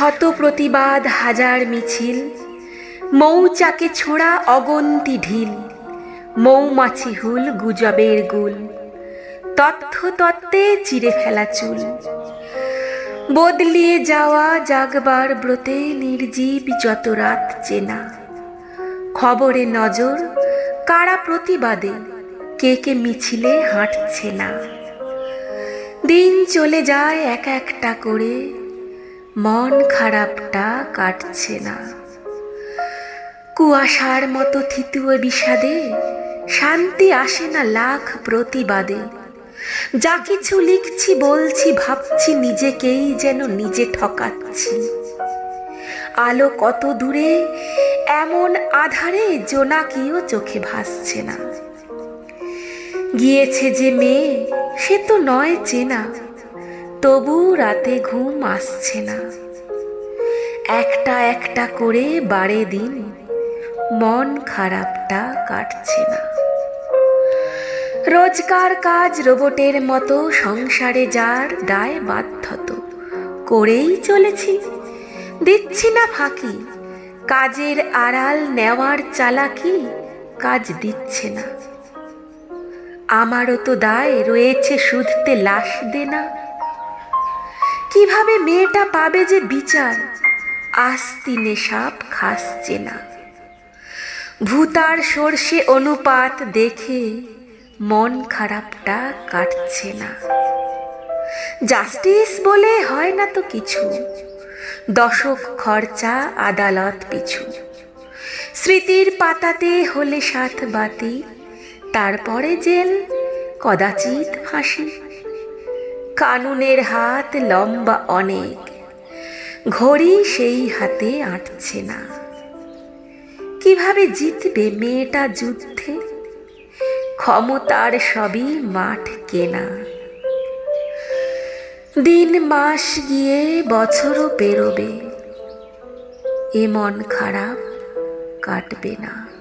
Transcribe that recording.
শত প্রতিবাদ হাজার মিছিল। মৌচাকে ছোড়া অগন্তি ঢিল। মৌমাছি হুল গুজবের গুল। তথ্য তত্ত্বে চিরে ফেলা চুল। বদলিয়ে যাওয়া জাগবার ব্রতে নির্জীব যত রাত চেনা। খবরে নজর কারা প্রতিবাদে? কে কে মিছিলে হাঁটছে না? দিন চলে যায় এক একটা করে। মন খারাপটা কাটছে না। কুয়াশার মতো থিতুয়ে বিষাদে শান্তি আসে না লাখ প্রতিবাদে। যা কিছু লিখছি, বলছি, ভাবছি, নিজেকেই যেন নিজে ঠকাচ্ছি। আলো কত দূরে, এমন আধারে জোনাকিও চোখে ভাসছে না। গিয়েছে যে মেয়ে, সে তো নয় চেনা। তবু রাতে ঘুম আসছে না। একটা একটা করে বারে দিন মন খারাপটা কাটছে না। রোজকার কাজ রোবটের মতো সংসারে যার দায় বাধ্যত, করেই চলেছি। দিচ্ছি না ফাঁকি, কাজের আড়াল নেওয়ার চালাকি কাজ দিচ্ছে না। আমারও তো দায় রয়েছে শুধতে লাশ দেনা কীভাবে মেয়েটা পাবে যে বিচার? আস্তিনে সাপ খাসছে না। ভূতার সর্ষে অনুপাত দেখে মন খারাপটা কাটছে না। জাস্টিস বলে হয় না তো কিছু। দশক খরচা আদালত পিছু। স্মৃতির পাতাতে হলে সাত বাতি, তারপরে জেল, কদাচিৎ ফাঁসি। কানুনের হাত লম্বা অনেক। ঘড়ি সেই হাতে আঁটছে না। কীভাবে জিতবে মেয়েটা যুদ্ধে? ক্ষমতার সবই মাঠ কেনা। দিন মাস গিয়ে বছরও পেরোবে। এ মন খারাপ কাটবে না।